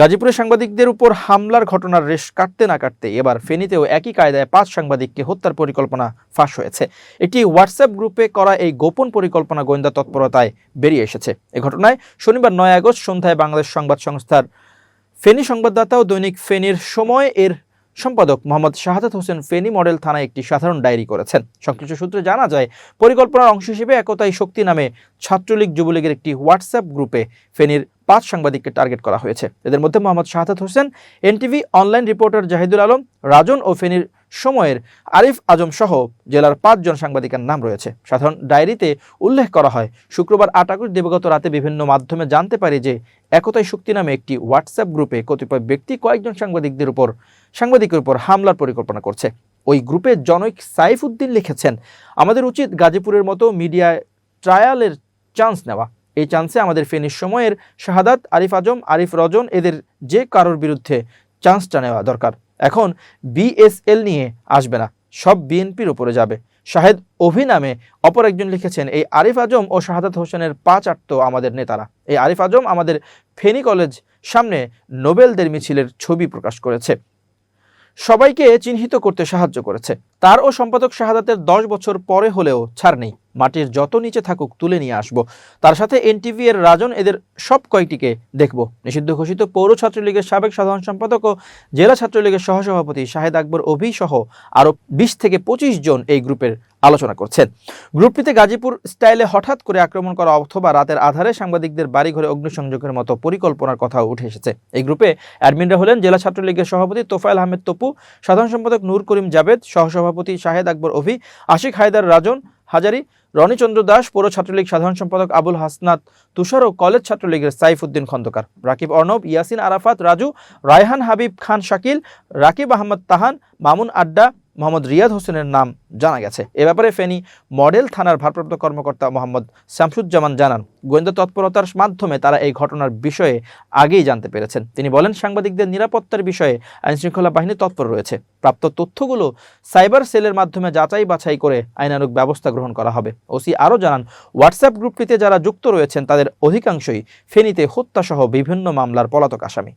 গাজীপুরের সাংবাদিকদের উপর হামলার ঘটনার রেশ কাটতে না কাটতে এবার ফেনীতেও একই কায়দায় পাঁচ সাংবাদিককে হত্যার পরিকল্পনা ফাঁস হয়েছে। একটি হোয়াটসঅ্যাপ গ্রুপে করা এই গোপন পরিকল্পনা গোয়েন্দা তৎপরতায় বেরিয়ে এসেছে। এ ঘটনায় শনিবার নয় আগস্ট সন্ধ্যায় বাংলাদেশ সংবাদ সংস্থার ফেনী সংবাদদাতা ও দৈনিক ফেনীর সময় এর সম্পাদক মোহাম্মদ শাহাদাত হোসেন ফেনী মডেল থানায় একটি সাধারণ ডায়েরি করেছেন। সংশ্লিষ্ট সূত্রে জানা যায়, পরিকল্পনার অংশ হিসেবে একতাই শক্তি নামে ছাত্রলীগ যুবলীগের একটি হোয়াটসঅ্যাপ গ্রুপে ফেনীর পাঁচ সাংবাদিককে টার্গেট করা হয়েছে। এদের মধ্যে Mohammad Shahadat Hossain, NTV online reporter Zahidul Alam, Rajan ও ফেনীর সময়ের আরিফ আজম সহ জেলার পাঁচজন সাংবাদিকের নাম রয়েছে। সাধারণ ডায়েরিতে উল্লেখ করা হয়, শুক্রবার আট আগস্ট দিবগত রাতে বিভিন্ন মাধ্যমে জানতে পারি যে একতাই শক্তি নামে একটি হোয়াটসঅ্যাপ গ্রুপে কতিপয় ব্যক্তি কয়েকজন সাংবাদিকদের উপর, সাংবাদিকের উপর হামলার পরিকল্পনা করছে। ওই গ্রুপে জনৈক সাইফ উদ্দিন লিখেছেন, আমাদের উচিত গাজীপুরের মতো মিডিয়ায় ট্রায়ালের চান্স নেওয়া। এই চান্সে আমাদের ফেনীর সময়ের শাহাদাত, আরিফ আজম, আরিফ রজন এদের যে কারোর বিরুদ্ধে চান্সটা নেওয়া দরকার। এখন বিএসএল নিয়ে আসবে না, সব বিএনপির উপরে যাবে। শাহেদ অভি নামে অপর একজন লিখেছেন, এই আরিফ আজম ও শাহাদাত হোসেনের পাঁচ আটতো আমাদের নেতারা। এই আরিফ আজম আমাদের ফেনী কলেজ সামনে নোবেলদের মিছিলের ছবি প্রকাশ করেছে। সবাইকে চিহ্নিত করতে সাহায্য করেছে। তার ও সম্পাদক শাহাদাতের দশ বছর পরে হলেও ছাড় নেই। মাটির যত নিচে থাকুক তুলে নিয়ে আসব। তার সাথে এনটিভি এর রাজন এদের সব কয়টিকে দেখব। নিষিদ্ধ ঘোষিত পৌর ছাত্রলীগের সাবেক সাধারণ সম্পাদক ও জেলা ছাত্রলীগের সহসভাপতি শাহেদ আকবর অভি সহ আরও বিশ থেকে পঁচিশ জন এই গ্রুপের আলোচনা করছেন। গ্রুপটিতে গাজীপুর স্টাইলে হঠাৎ করে আক্রমণ করা অথবা রাতের আধারে সাংবাদিকদের বাড়িঘরে অগ্নিসংযোগের মতো পরিকল্পনার কথাও উঠে এসেছে। এই গ্রুপে অ্যাডমিনরা হলেন জেলা ছাত্রলীগের সভাপতি তোফায়েল আহমেদ তপু, সাধারণ সম্পাদক নূর করিম জাবেদ সহসভাপতি শাহেদ আকবর অভি, আশিক হায়দার রাজন হাজারি রনিচন্দ্র দাস, পৌর ছাত্রলীগ সাধারণ সম্পাদক আবুল হাসনাত, তুষার ও কলেজ ছাত্রলীগের সাইফুদ্দিন খন্দকার, রাকিব অর্ণব, ইয়াসিন আরাফাত, রাজু, রায়হান হাবিব খান শাকিল, রাকিব আহমদ তাহান, মামুন আড্ডা মোহাম্মদ রিয়াদ হোসেনের নাম জানা গেছে। এ ব্যাপারে ফেনী মডেল থানার ভারপ্রাপ্ত কর্মকর্তা মোহাম্মদ শামসুজ্জামান জানান, গোয়েন্দা তৎপরতার মাধ্যমে তারা এই ঘটনার বিষয়ে আগেই জানতে পেরেছেন। তিনি বলেন, সাংবাদিকদের নিরাপত্তার বিষয়ে আইনশৃঙ্খলা বাহিনী তৎপর রয়েছে। প্রাপ্ত তথ্যগুলো সাইবার সেলের মাধ্যমে যাচাই বাছাই করে আইনানুগ ব্যবস্থা গ্রহণ করা হবে। ওসি আরও জানান, হোয়াটসঅ্যাপ গ্রুপটিতে যারা যুক্ত রয়েছেন, তাদের অধিকাংশই ফেনীতে হত্যাসহ বিভিন্ন মামলার পলাতক আসামি।